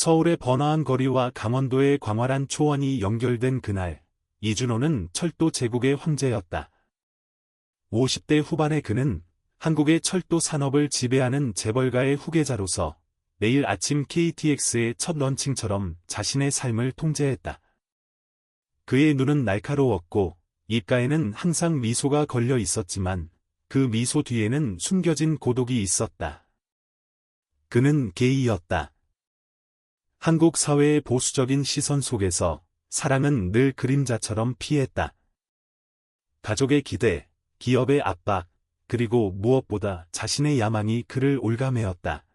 서울의 번화한 거리와 강원도의 광활한 초원이 연결된 그날, 이준호는 철도 제국의 황제였다. 50대 후반의 그는 한국의 철도 산업을 지배하는 재벌가의 후계자로서 매일 아침 KTX의 첫 런칭처럼 자신의 삶을 통제했다. 그의 눈은 날카로웠고 입가에는 항상 미소가 걸려 있었지만 그 미소 뒤에는 숨겨진 고독이 있었다. 그는 게이였다. 한국 사회의 보수적인 시선 속에서 사랑은 늘 그림자처럼 피했다. 가족의 기대, 기업의 압박, 그리고 무엇보다 자신의 야망이 그를 올가매었다.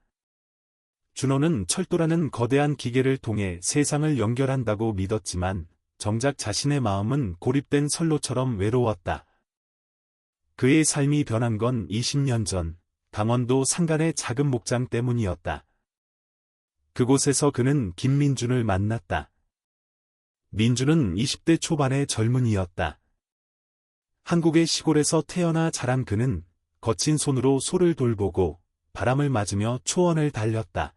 준호는 철도라는 거대한 기계를 통해 세상을 연결한다고 믿었지만 정작 자신의 마음은 고립된 선로처럼 외로웠다. 그의 삶이 변한 건 20년 전 강원도 산간의 작은 목장 때문이었다. 그곳에서 그는 김민준을 만났다. 민준은 20대 초반의 젊은이였다. 한국의 시골에서 태어나 자란 그는 거친 손으로 소를 돌보고 바람을 맞으며 초원을 달렸다.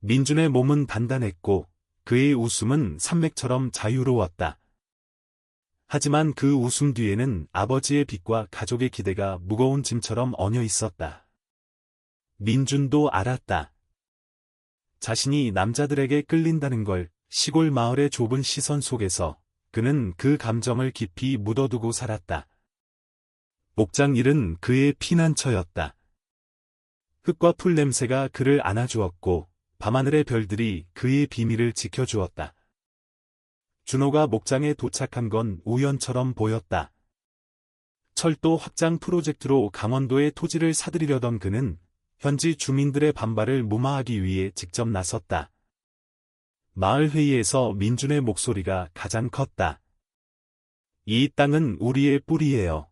민준의 몸은 단단했고 그의 웃음은 산맥처럼 자유로웠다. 하지만 그 웃음 뒤에는 아버지의 빚과 가족의 기대가 무거운 짐처럼 얹어 있었다. 민준도 알았다. 자신이 남자들에게 끌린다는 걸 시골 마을의 좁은 시선 속에서 그는 그 감정을 깊이 묻어두고 살았다. 목장 일은 그의 피난처였다. 흙과 풀 냄새가 그를 안아주었고 밤하늘의 별들이 그의 비밀을 지켜주었다. 준호가 목장에 도착한 건 우연처럼 보였다. 철도 확장 프로젝트로 강원도의 토지를 사들이려던 그는 현지 주민들의 반발을 무마하기 위해 직접 나섰다. 마을 회의에서 민준의 목소리가 가장 컸다. 이 땅은 우리의 뿌리예요.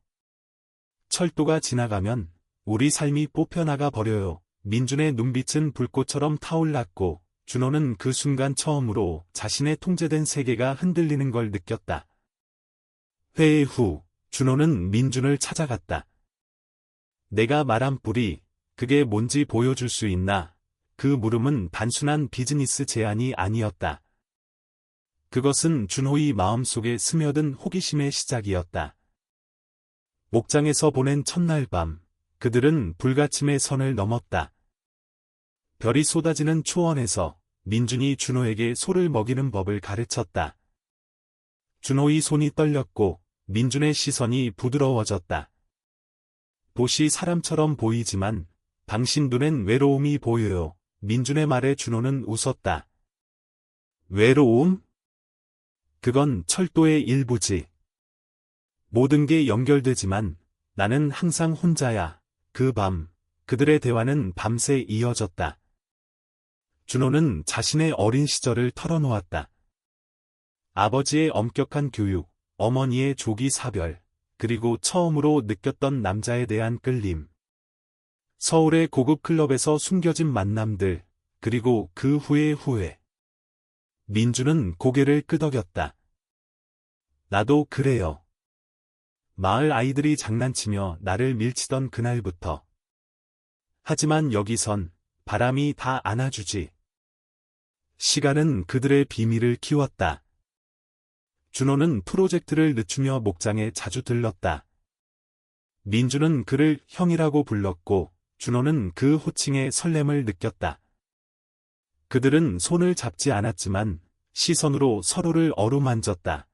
철도가 지나가면 우리 삶이 뽑혀나가 버려요. 민준의 눈빛은 불꽃처럼 타올랐고 준호는 그 순간 처음으로 자신의 통제된 세계가 흔들리는 걸 느꼈다. 회의 후 준호는 민준을 찾아갔다. 내가 말한 뿌리, 그게 뭔지 보여줄 수 있나? 그 물음은 단순한 비즈니스 제안이 아니었다. 그것은 준호의 마음속에 스며든 호기심의 시작이었다. 목장에서 보낸 첫날 밤, 그들은 불가침의 선을 넘었다. 별이 쏟아지는 초원에서 민준이 준호에게 소를 먹이는 법을 가르쳤다. 준호의 손이 떨렸고 민준의 시선이 부드러워졌다. 도시 사람처럼 보이지만 당신 눈엔 외로움이 보여요. 민준의 말에 준호는 웃었다. 외로움? 그건 철도의 일부지. 모든 게 연결되지만 나는 항상 혼자야. 그 밤, 그들의 대화는 밤새 이어졌다. 준호는 자신의 어린 시절을 털어놓았다. 아버지의 엄격한 교육, 어머니의 조기 사별, 그리고 처음으로 느꼈던 남자에 대한 끌림. 서울의 고급 클럽에서 숨겨진 만남들, 그리고 그 후의 후회. 민주는 고개를 끄덕였다. 나도 그래요. 마을 아이들이 장난치며 나를 밀치던 그날부터. 하지만 여기선 바람이 다 안아주지. 시간은 그들의 비밀을 키웠다. 준호는 프로젝트를 늦추며 목장에 자주 들렀다. 민주는 그를 형이라고 불렀고 준호는 그 호칭에 설렘을 느꼈다. 그들은 손을 잡지 않았지만 시선으로 서로를 어루만졌다.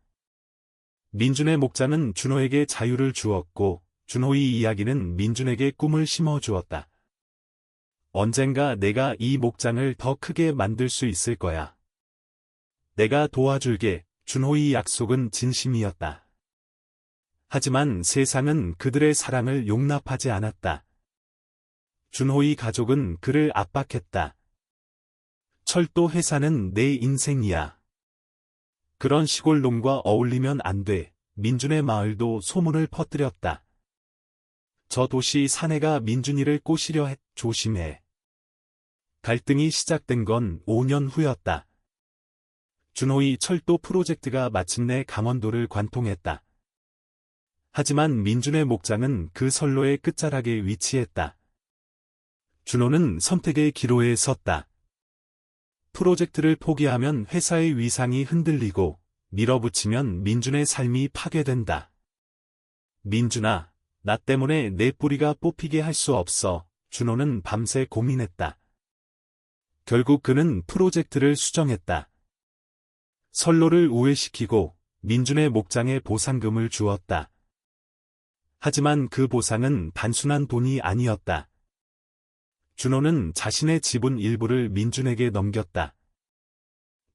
민준의 목자는 준호에게 자유를 주었고 준호의 이야기는 민준에게 꿈을 심어주었다. 언젠가 내가 이 목장을 더 크게 만들 수 있을 거야. 내가 도와줄게. 준호의 약속은 진심이었다. 하지만 세상은 그들의 사랑을 용납하지 않았다. 준호의 가족은 그를 압박했다. 철도 회사는 내 인생이야. 그런 시골 놈과 어울리면 안 돼. 민준의 마을도 소문을 퍼뜨렸다. 저 도시 사내가 민준이를 꼬시려 했, 조심해. 갈등이 시작된 건 5년 후였다. 준호의 철도 프로젝트가 마침내 강원도를 관통했다. 하지만 민준의 목장은 그 선로의 끝자락에 위치했다. 준호는 선택의 기로에 섰다. 프로젝트를 포기하면 회사의 위상이 흔들리고 밀어붙이면 민준의 삶이 파괴된다. 민준아, 나 때문에 내 뿌리가 뽑히게 할 수 없어. 준호는 밤새 고민했다. 결국 그는 프로젝트를 수정했다. 선로를 우회시키고 민준의 목장에 보상금을 주었다. 하지만 그 보상은 단순한 돈이 아니었다. 준호는 자신의 지분 일부를 민준에게 넘겼다.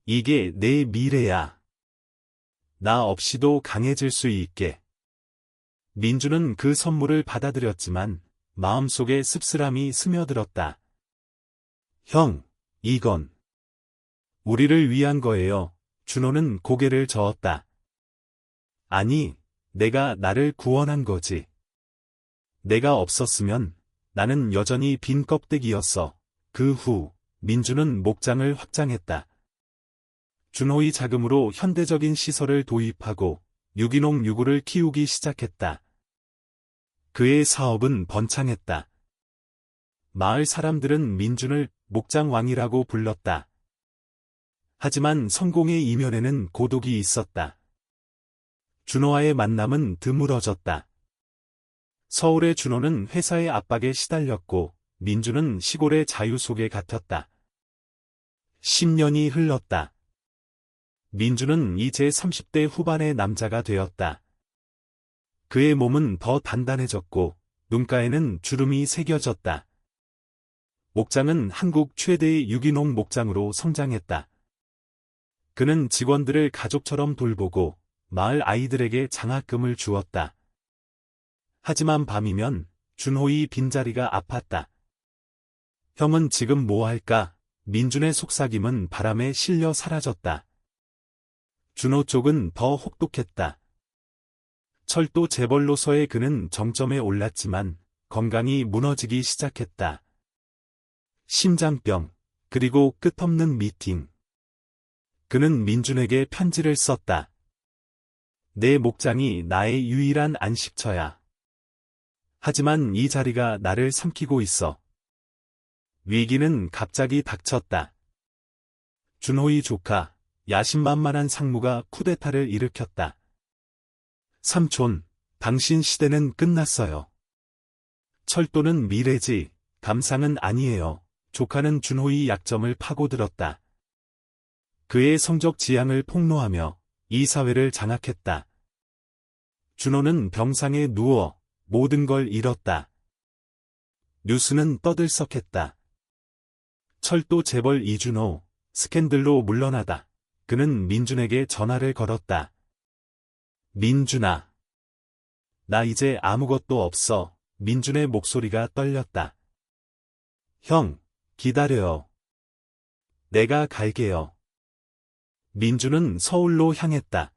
이게 내 미래야. 나 없이도 강해질 수 있게. 민준은 그 선물을 받아들였지만 마음속에 씁쓸함이 스며들었다. 형, 이건 우리를 위한 거예요. 준호는 고개를 저었다. 아니, 내가 나를 구원한 거지. 내가 없었으면 나는 여전히 빈 껍데기였어. 그 후, 민주는 목장을 확장했다. 준호의 자금으로 현대적인 시설을 도입하고 유기농 유구를 키우기 시작했다. 그의 사업은 번창했다. 마을 사람들은 민준을 목장왕이라고 불렀다. 하지만 성공의 이면에는 고독이 있었다. 준호와의 만남은 드물어졌다. 서울의 준호는 회사의 압박에 시달렸고 민주는 시골의 자유 속에 갇혔다. 10년이 흘렀다. 민주는 이제 30대 후반의 남자가 되었다. 그의 몸은 더 단단해졌고 눈가에는 주름이 새겨졌다. 목장은 한국 최대의 유기농 목장으로 성장했다. 그는 직원들을 가족처럼 돌보고 마을 아이들에게 장학금을 주었다. 하지만 밤이면 준호의 빈자리가 아팠다. 형은 지금 뭐 할까? 민준의 속삭임은 바람에 실려 사라졌다. 준호 쪽은 더 혹독했다. 철도 재벌로서의 그는 정점에 올랐지만 건강이 무너지기 시작했다. 심장병, 그리고 끝없는 미팅. 그는 민준에게 편지를 썼다. 내 목장이 나의 유일한 안식처야. 하지만 이 자리가 나를 삼키고 있어. 위기는 갑자기 닥쳤다. 준호의 조카, 야심만만한 상무가 쿠데타를 일으켰다. 삼촌, 당신 시대는 끝났어요. 철도는 미래지, 감상은 아니에요. 조카는 준호의 약점을 파고들었다. 그의 성적 지향을 폭로하며 이 사회를 장악했다. 준호는 병상에 누워 모든 걸 잃었다. 뉴스는 떠들썩했다. 철도 재벌 이준호, 스캔들로 물러나다. 그는 민준에게 전화를 걸었다. 민준아. 나 이제 아무것도 없어. 민준의 목소리가 떨렸다. 형, 기다려요. 내가 갈게요. 민준은 서울로 향했다.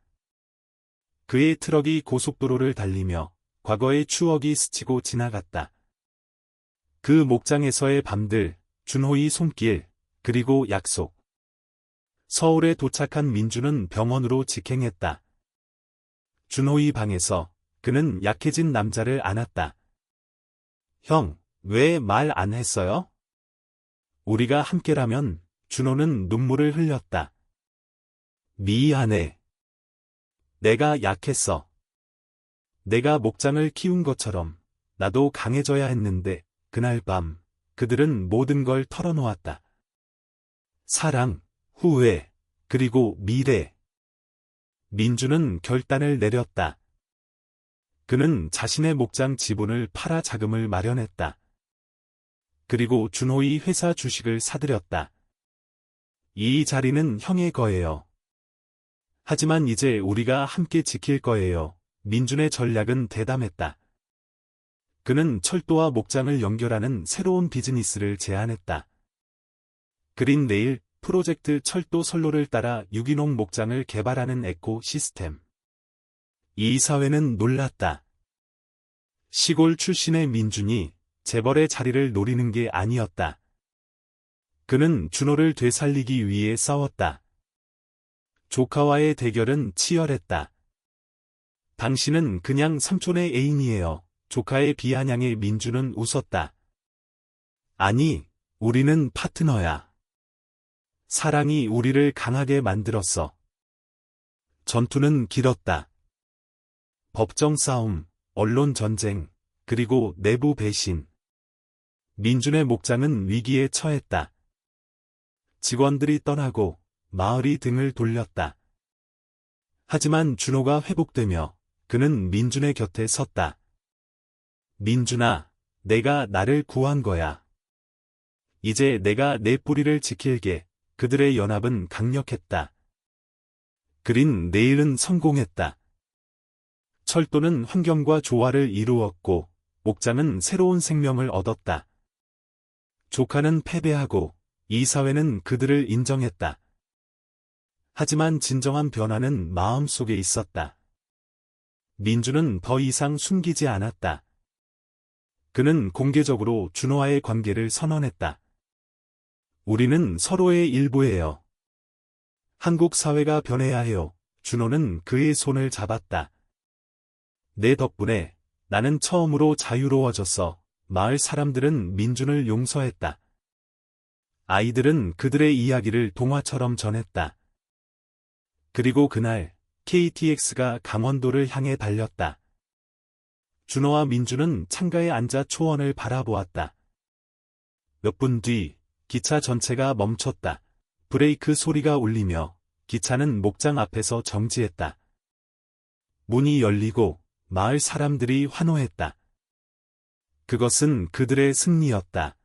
그의 트럭이 고속도로를 달리며 과거의 추억이 스치고 지나갔다. 그 목장에서의 밤들, 준호의 손길, 그리고 약속. 서울에 도착한 민주는 병원으로 직행했다. 준호의 방에서 그는 약해진 남자를 안았다. 형, 왜 말 안 했어요? 우리가 함께라면 준호는 눈물을 흘렸다. 미안해. 내가 약했어. 내가 목장을 키운 것처럼 나도 강해져야 했는데 그날 밤 그들은 모든 걸 털어놓았다. 사랑, 후회, 그리고 미래. 민주는 결단을 내렸다. 그는 자신의 목장 지분을 팔아 자금을 마련했다. 그리고 준호의 회사 주식을 사들였다. 이 자리는 형의 거예요. 하지만 이제 우리가 함께 지킬 거예요. 민준의 전략은 대담했다. 그는 철도와 목장을 연결하는 새로운 비즈니스를 제안했다. 그린 네일 프로젝트 철도 선로를 따라 유기농 목장을 개발하는 에코 시스템. 이 사회는 놀랐다. 시골 출신의 민준이 재벌의 자리를 노리는 게 아니었다. 그는 준호를 되살리기 위해 싸웠다. 조카와의 대결은 치열했다. 당신은 그냥 삼촌의 애인이에요. 조카의 비아냥에 민주는 웃었다. 아니, 우리는 파트너야. 사랑이 우리를 강하게 만들었어. 전투는 길었다. 법정 싸움, 언론 전쟁, 그리고 내부 배신. 민준의 목장은 위기에 처했다. 직원들이 떠나고 마을이 등을 돌렸다. 하지만 준호가 회복되며 그는 민준의 곁에 섰다. 민준아, 내가 나를 구한 거야. 이제 내가 내 뿌리를 지킬게. 그들의 연합은 강력했다. 그린 내일은 성공했다. 철도는 환경과 조화를 이루었고, 목장은 새로운 생명을 얻었다. 조카는 패배하고, 이 사회는 그들을 인정했다. 하지만 진정한 변화는 마음 속에 있었다. 민주는 더 이상 숨기지 않았다. 그는 공개적으로 준호와의 관계를 선언했다. 우리는 서로의 일부예요. 한국 사회가 변해야 해요. 준호는 그의 손을 잡았다. 내 덕분에 나는 처음으로 자유로워졌어. 마을 사람들은 민준을 용서했다. 아이들은 그들의 이야기를 동화처럼 전했다. 그리고 그날 KTX가 강원도를 향해 달렸다. 준호와 민준은 창가에 앉아 초원을 바라보았다. 몇 분 뒤 기차 전체가 멈췄다. 브레이크 소리가 울리며 기차는 목장 앞에서 정지했다. 문이 열리고 마을 사람들이 환호했다. 그것은 그들의 승리였다.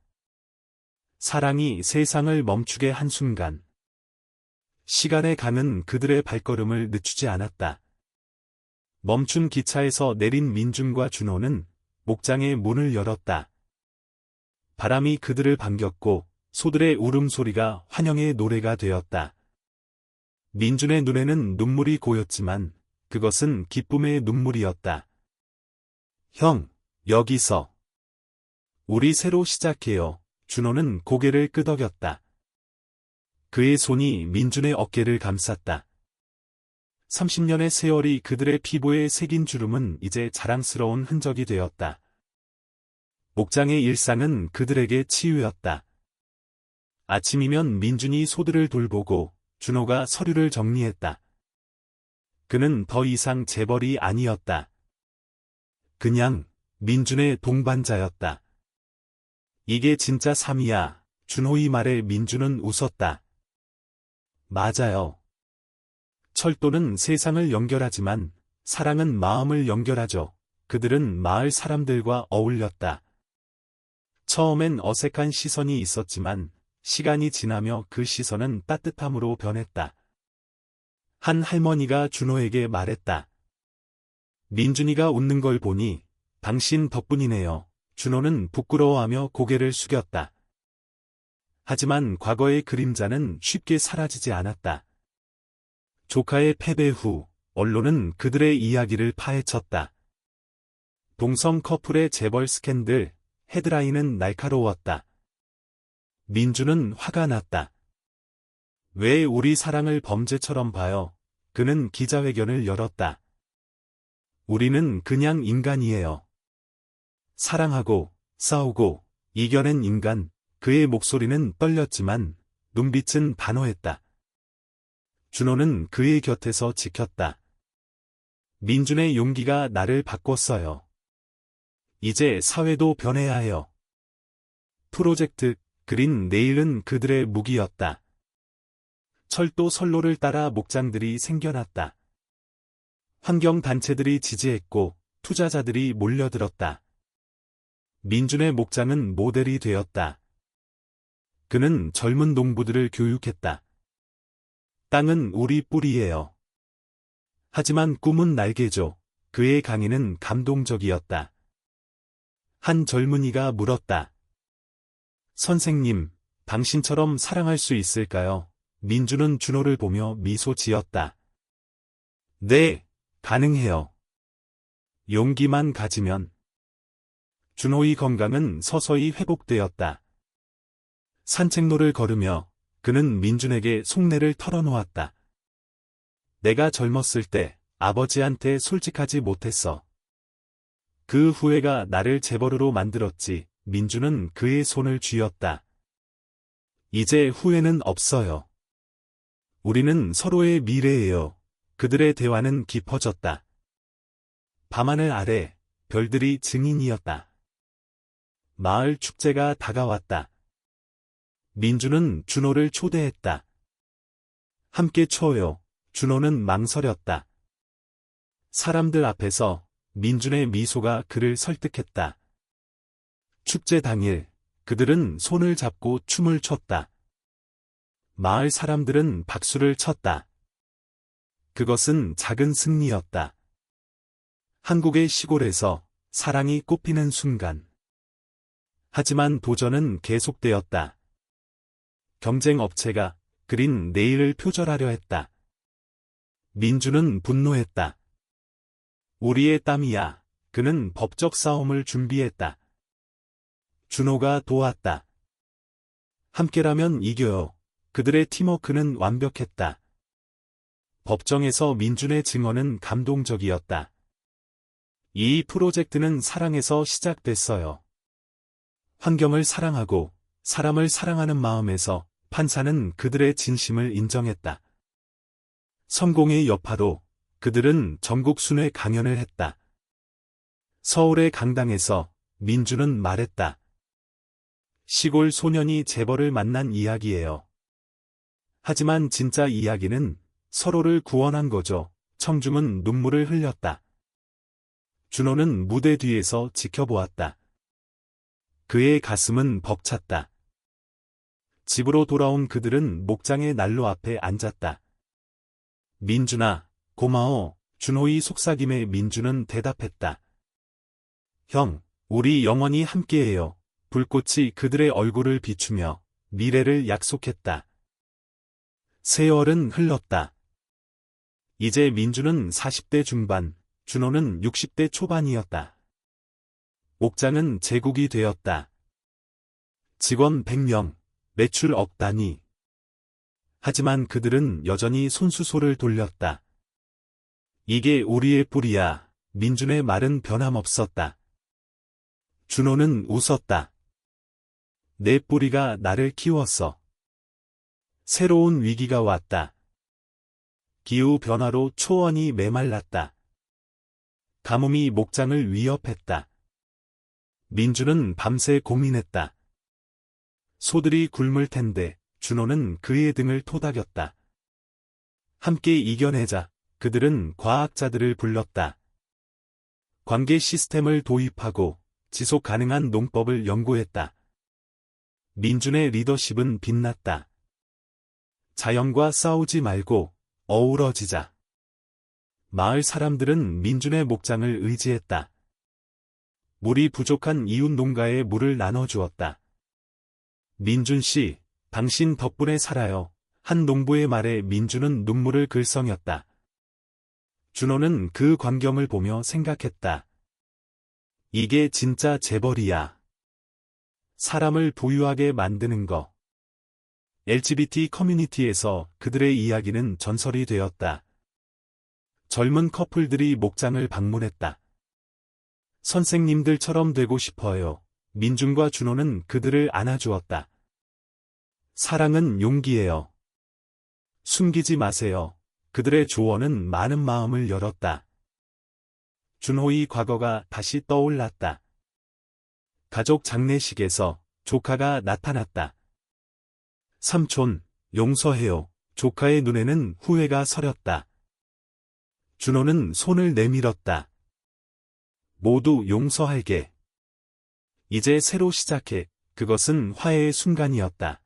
사랑이 세상을 멈추게 한 순간. 시간의 강은 그들의 발걸음을 늦추지 않았다. 멈춘 기차에서 내린 민준과 준호는 목장의 문을 열었다. 바람이 그들을 반겼고 소들의 울음소리가 환영의 노래가 되었다. 민준의 눈에는 눈물이 고였지만 그것은 기쁨의 눈물이었다. 형, 여기서. 우리 새로 시작해요. 준호는 고개를 끄덕였다. 그의 손이 민준의 어깨를 감쌌다. 30년의 세월이 그들의 피부에 새긴 주름은 이제 자랑스러운 흔적이 되었다. 목장의 일상은 그들에게 치유였다. 아침이면 민준이 소들을 돌보고 준호가 서류를 정리했다. 그는 더 이상 재벌이 아니었다. 그냥 민준의 동반자였다. 이게 진짜 삶이야. 준호의 말에 민준은 웃었다. 맞아요. 철도는 세상을 연결하지만 사랑은 마음을 연결하죠. 그들은 마을 사람들과 어울렸다. 처음엔 어색한 시선이 있었지만 시간이 지나며 그 시선은 따뜻함으로 변했다. 한 할머니가 준호에게 말했다. 민준이가 웃는 걸 보니 당신 덕분이네요. 준호는 부끄러워하며 고개를 숙였다. 하지만 과거의 그림자는 쉽게 사라지지 않았다. 조카의 패배 후 언론은 그들의 이야기를 파헤쳤다. 동성 커플의 재벌 스캔들, 헤드라인은 날카로웠다. 민주는 화가 났다. 왜 우리 사랑을 범죄처럼 봐요? 그는 기자회견을 열었다. 우리는 그냥 인간이에요. 사랑하고, 싸우고, 이겨낸 인간, 그의 목소리는 떨렸지만, 눈빛은 단호했다. 준호는 그의 곁에서 지켰다. 민준의 용기가 나를 바꿨어요. 이제 사회도 변해야 해요. 프로젝트 그린 내일은 그들의 무기였다. 철도 선로를 따라 목장들이 생겨났다. 환경단체들이 지지했고 투자자들이 몰려들었다. 민준의 목장은 모델이 되었다. 그는 젊은 농부들을 교육했다. 땅은 우리 뿌리예요. 하지만 꿈은 날개죠. 그의 강의는 감동적이었다. 한 젊은이가 물었다. 선생님, 당신처럼 사랑할 수 있을까요? 민주는 준호를 보며 미소 지었다. 네, 가능해요. 용기만 가지면. 준호의 건강은 서서히 회복되었다. 산책로를 걸으며 그는 민준에게 속내를 털어놓았다. 내가 젊었을 때 아버지한테 솔직하지 못했어. 그 후회가 나를 재벌으로 만들었지. 민주는 그의 손을 쥐었다. 이제 후회는 없어요. 우리는 서로의 미래예요. 그들의 대화는 깊어졌다. 밤하늘 아래 별들이 증인이었다. 마을 축제가 다가왔다. 민주는 준호를 초대했다. 함께 쳐요. 준호는 망설였다. 사람들 앞에서 민준의 미소가 그를 설득했다. 축제 당일 그들은 손을 잡고 춤을 췄다. 마을 사람들은 박수를 쳤다. 그것은 작은 승리였다. 한국의 시골에서 사랑이 꽃피는 순간. 하지만 도전은 계속되었다. 경쟁 업체가 그린 내일을 표절하려 했다. 민주는 분노했다. 우리의 땀이야. 그는 법적 싸움을 준비했다. 준호가 도왔다. 함께라면 이겨요. 그들의 팀워크는 완벽했다. 법정에서 민준의 증언은 감동적이었다. 이 프로젝트는 사랑에서 시작됐어요. 환경을 사랑하고 사람을 사랑하는 마음에서 판사는 그들의 진심을 인정했다. 성공의 여파로 그들은 전국 순회 강연을 했다. 서울의 강당에서 민주는 말했다. 시골 소년이 재벌을 만난 이야기예요. 하지만 진짜 이야기는 서로를 구원한 거죠. 청중은 눈물을 흘렸다. 준호는 무대 뒤에서 지켜보았다. 그의 가슴은 벅찼다. 집으로 돌아온 그들은 목장의 난로 앞에 앉았다. 민준아, 고마워. 준호의 속삭임에 민주는 대답했다. 형, 우리 영원히 함께해요. 불꽃이 그들의 얼굴을 비추며 미래를 약속했다. 세월은 흘렀다. 이제 민주는 40대 중반, 준호는 60대 초반이었다. 옥장은 제국이 되었다. 직원 100명, 매출 억 단위. 하지만 그들은 여전히 손수소를 돌렸다. 이게 우리의 뿌리야. 민준의 말은 변함없었다. 준호는 웃었다. 내 뿌리가 나를 키웠어. 새로운 위기가 왔다. 기후 변화로 초원이 메말랐다. 가뭄이 목장을 위협했다. 민주는 밤새 고민했다. 소들이 굶을 텐데 준호는 그의 등을 토닥였다. 함께 이겨내자. 그들은 과학자들을 불렀다. 관계 시스템을 도입하고 지속 가능한 농법을 연구했다. 민준의 리더십은 빛났다. 자연과 싸우지 말고 어우러지자. 마을 사람들은 민준의 목장을 의지했다. 물이 부족한 이웃 농가에 물을 나눠주었다. 민준 씨, 당신 덕분에 살아요. 한 농부의 말에 민준은 눈물을 글썽였다. 준호는 그 광경을 보며 생각했다. 이게 진짜 재벌이야. 사람을 부유하게 만드는 거. LGBT 커뮤니티에서 그들의 이야기는 전설이 되었다. 젊은 커플들이 목장을 방문했다. 선생님들처럼 되고 싶어요. 민준과 준호는 그들을 안아주었다. 사랑은 용기예요. 숨기지 마세요. 그들의 조언은 많은 마음을 열었다. 준호의 과거가 다시 떠올랐다. 가족 장례식에서 조카가 나타났다. 삼촌, 용서해요. 조카의 눈에는 후회가 서렸다. 준호는 손을 내밀었다. 모두 용서할게. 이제 새로 시작해. 그것은 화해의 순간이었다.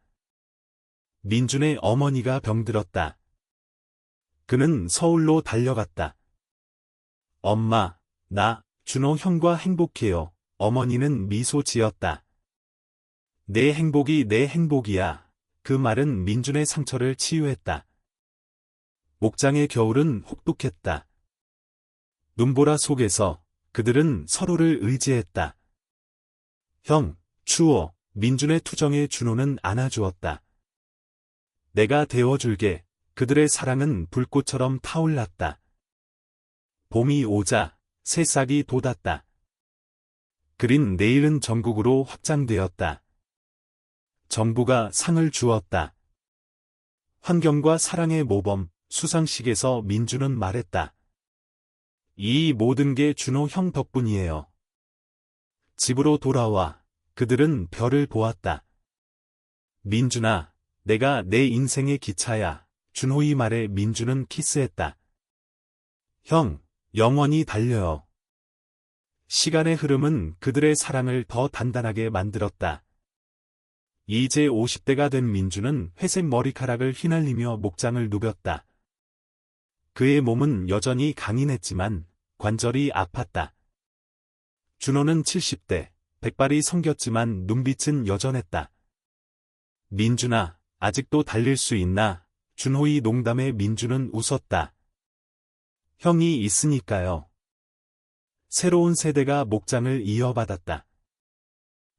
민준의 어머니가 병들었다. 그는 서울로 달려갔다. 엄마, 나, 준호 형과 행복해요. 어머니는 미소 지었다. 내 행복이 내 행복이야. 그 말은 민준의 상처를 치유했다. 목장의 겨울은 혹독했다. 눈보라 속에서 그들은 서로를 의지했다. 형, 추워. 민준의 투정에 준호는 안아주었다. 내가 데워줄게. 그들의 사랑은 불꽃처럼 타올랐다. 봄이 오자 새싹이 돋았다. 그린 내일은 전국으로 확장되었다. 정부가 상을 주었다. 환경과 사랑의 모범, 수상식에서 민주는 말했다. 이 모든 게 준호 형 덕분이에요. 집으로 돌아와 그들은 별을 보았다. 민준아, 내가 내 인생의 기차야. 준호의 말에 민주는 키스했다. 형, 영원히 달려요. 시간의 흐름은 그들의 사랑을 더 단단하게 만들었다. 이제 50대가 된 민주는 회색 머리카락을 휘날리며 목장을 누볐다. 그의 몸은 여전히 강인했지만 관절이 아팠다. 준호는 70대, 백발이 성겼지만 눈빛은 여전했다. 민준아, 아직도 달릴 수 있나? 준호의 농담에 민주는 웃었다. 형이 있으니까요. 새로운 세대가 목장을 이어받았다.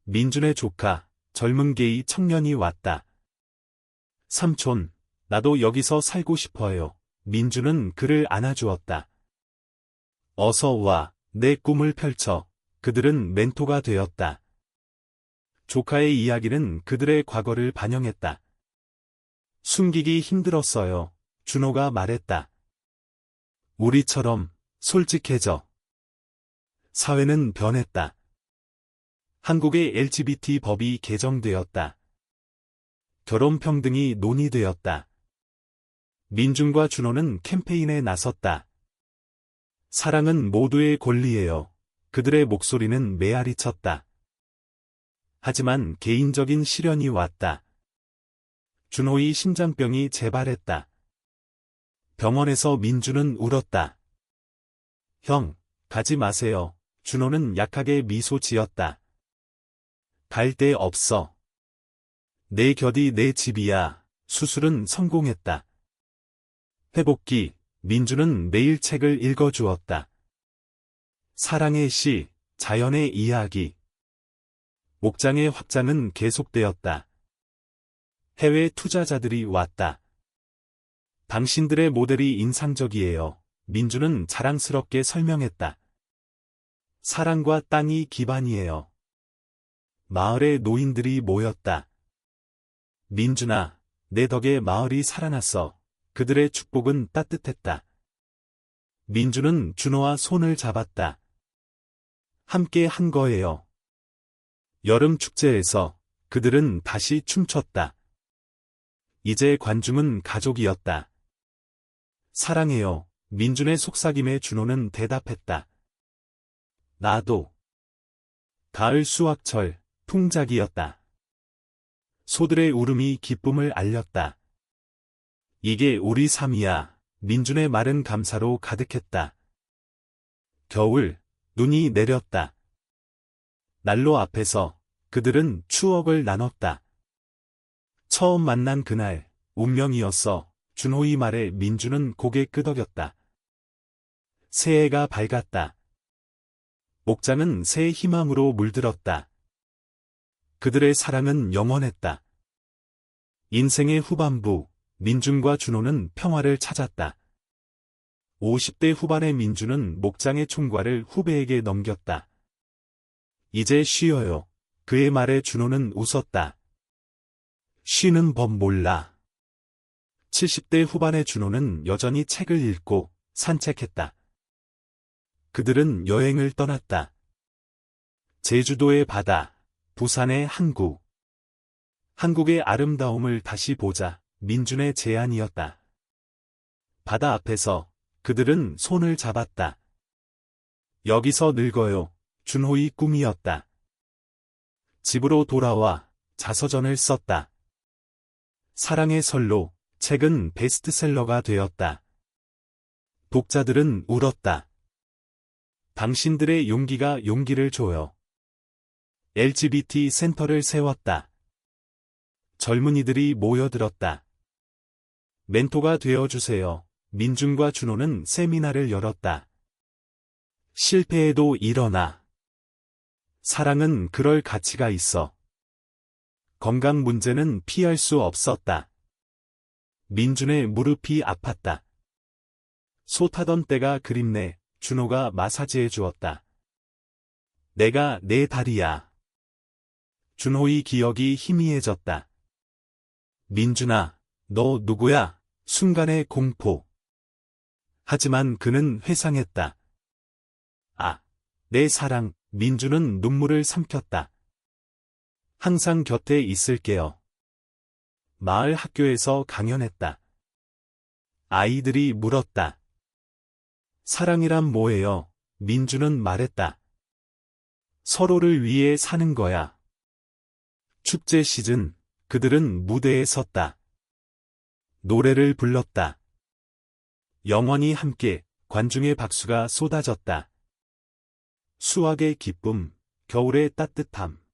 민준의 조카, 젊은 게이 청년이 왔다. 삼촌, 나도 여기서 살고 싶어요. 민주는 그를 안아주었다. 어서 와, 내 꿈을 펼쳐. 그들은 멘토가 되었다. 조카의 이야기는 그들의 과거를 반영했다. 숨기기 힘들었어요. 준호가 말했다. 우리처럼 솔직해져. 사회는 변했다. 한국의 LGBT 법이 개정되었다. 결혼 평등이 논의되었다. 민준과 준호는 캠페인에 나섰다. 사랑은 모두의 권리예요. 그들의 목소리는 메아리 쳤다. 하지만 개인적인 시련이 왔다. 준호의 심장병이 재발했다. 병원에서 민주는 울었다. 형, 가지 마세요. 준호는 약하게 미소 지었다. 갈 데 없어. 내 곁이 내 집이야. 수술은 성공했다. 회복기, 민주는 매일 책을 읽어주었다. 사랑의 시, 자연의 이야기. 목장의 확장은 계속되었다. 해외 투자자들이 왔다. 당신들의 모델이 인상적이에요. 민주는 자랑스럽게 설명했다. 사랑과 땅이 기반이에요. 마을의 노인들이 모였다. 민준아, 내 덕에 마을이 살아났어. 그들의 축복은 따뜻했다. 민주는 준호와 손을 잡았다. 함께 한 거예요. 여름 축제에서 그들은 다시 춤췄다. 이제 관중은 가족이었다. 사랑해요. 민준의 속삭임에 준호는 대답했다. 나도. 가을 수확철, 풍작이었다. 소들의 울음이 기쁨을 알렸다. 이게 우리 삶이야. 민준의 말은 감사로 가득했다. 겨울, 눈이 내렸다. 난로 앞에서 그들은 추억을 나눴다. 처음 만난 그날, 운명이었어. 준호의 말에 민주는 고개 끄덕였다. 새해가 밝았다. 목장은 새 희망으로 물들었다. 그들의 사랑은 영원했다. 인생의 후반부, 민준과 준호는 평화를 찾았다. 50대 후반의 민준은 목장의 총괄을 후배에게 넘겼다. 이제 쉬어요. 그의 말에 준호는 웃었다. 쉬는 법 몰라. 70대 후반의 준호는 여전히 책을 읽고 산책했다. 그들은 여행을 떠났다. 제주도의 바다, 부산의 항구. 한국의 아름다움을 다시 보자. 민준의 제안이었다. 바다 앞에서 그들은 손을 잡았다. 여기서 늙어요. 준호의 꿈이었다. 집으로 돌아와 자서전을 썼다. 사랑의 설로 책은 베스트셀러가 되었다. 독자들은 울었다. 당신들의 용기가 용기를 줘요. LGBT 센터를 세웠다. 젊은이들이 모여들었다. 멘토가 되어주세요. 민준과 준호는 세미나를 열었다. 실패해도 일어나. 사랑은 그럴 가치가 있어. 건강 문제는 피할 수 없었다. 민준의 무릎이 아팠다. 소 타던 때가 그립네. 준호가 마사지해 주었다. 내가 내 다리야. 준호의 기억이 희미해졌다. 민준아, 너 누구야? 순간의 공포. 하지만 그는 회상했다. 아, 내 사랑, 민주는 눈물을 삼켰다. 항상 곁에 있을게요. 마을 학교에서 강연했다. 아이들이 물었다. 사랑이란 뭐예요? 민주는 말했다. 서로를 위해 사는 거야. 축제 시즌, 그들은 무대에 섰다. 노래를 불렀다. 영원히 함께 관중의 박수가 쏟아졌다. 수학의 기쁨, 겨울의 따뜻함.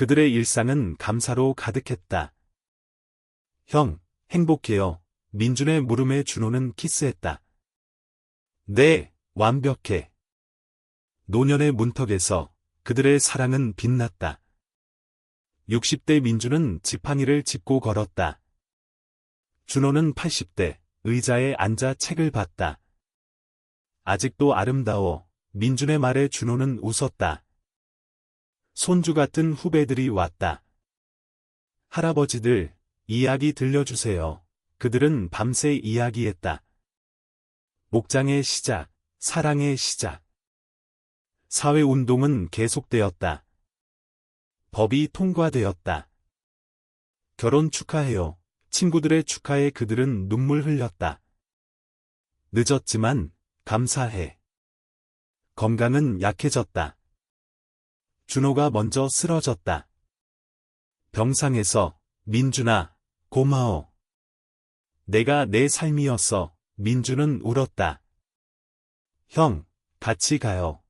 그들의 일상은 감사로 가득했다. 형, 행복해요. 민준의 물음에 준호는 키스했다. 네, 완벽해. 노년의 문턱에서 그들의 사랑은 빛났다. 60대 민주는 지팡이를 짚고 걸었다. 준호는 80대 의자에 앉아 책을 봤다. 아직도 아름다워. 민준의 말에 준호는 웃었다. 손주 같은 후배들이 왔다. 할아버지들, 이야기 들려주세요. 그들은 밤새 이야기했다. 목장의 시작, 사랑의 시작. 사회운동은 계속되었다. 법이 통과되었다. 결혼 축하해요. 친구들의 축하에 그들은 눈물 흘렸다. 늦었지만 감사해. 건강은 약해졌다. 준호가 먼저 쓰러졌다. 병상에서 민준아, 고마워. 내가 내 삶이었어. 민준은 울었다. 형, 같이 가요.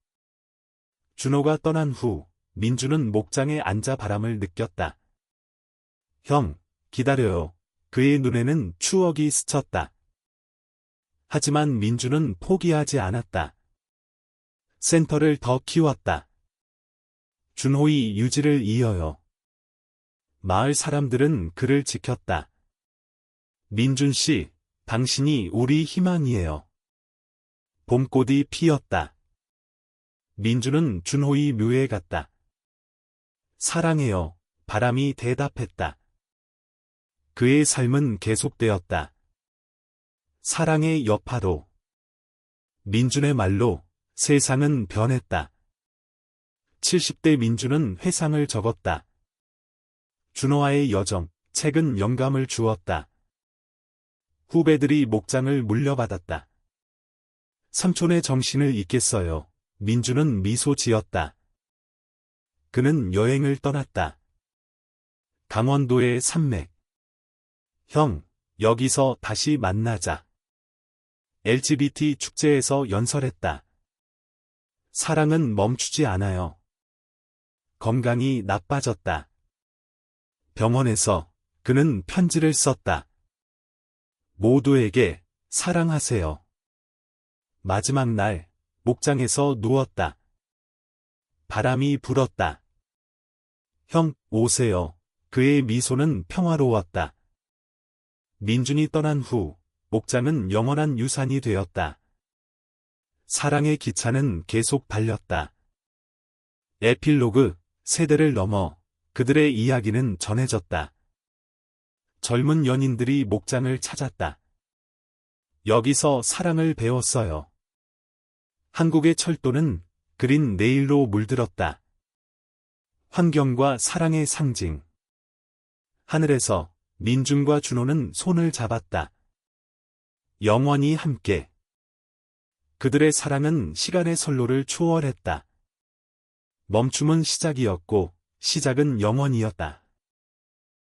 준호가 떠난 후 민준은 목장에 앉아 바람을 느꼈다. 형, 기다려요. 그의 눈에는 추억이 스쳤다. 하지만 민준은 포기하지 않았다. 센터를 더 키웠다. 준호의 유지를 이어요. 마을 사람들은 그를 지켰다. 민준 씨, 당신이 우리 희망이에요. 봄꽃이 피었다. 민준은 준호의 묘에 갔다. 사랑해요. 바람이 대답했다. 그의 삶은 계속되었다. 사랑의 여파로. 민준의 말로 세상은 변했다. 70대 민준은 회상을 적었다. 준호와의 여정, 책은 영감을 주었다. 후배들이 목장을 물려받았다. 삼촌의 정신을 잊겠어요. 민주는 미소 지었다. 그는 여행을 떠났다. 강원도의 산맥. 형, 여기서 다시 만나자. LGBT 축제에서 연설했다. 사랑은 멈추지 않아요. 건강이 나빠졌다. 병원에서 그는 편지를 썼다. 모두에게 사랑하세요. 마지막 날, 목장에서 누웠다. 바람이 불었다. 형, 오세요. 그의 미소는 평화로웠다. 민준이 떠난 후, 목장은 영원한 유산이 되었다. 사랑의 기차는 계속 달렸다. 에필로그, 세대를 넘어 그들의 이야기는 전해졌다. 젊은 연인들이 목장을 찾았다. 여기서 사랑을 배웠어요. 한국의 철도는 그린 내일로 물들었다. 환경과 사랑의 상징. 하늘에서 민중과 준호는 손을 잡았다. 영원히 함께. 그들의 사랑은 시간의 선로를 초월했다. 멈춤은 시작이었고, 시작은 영원이었다.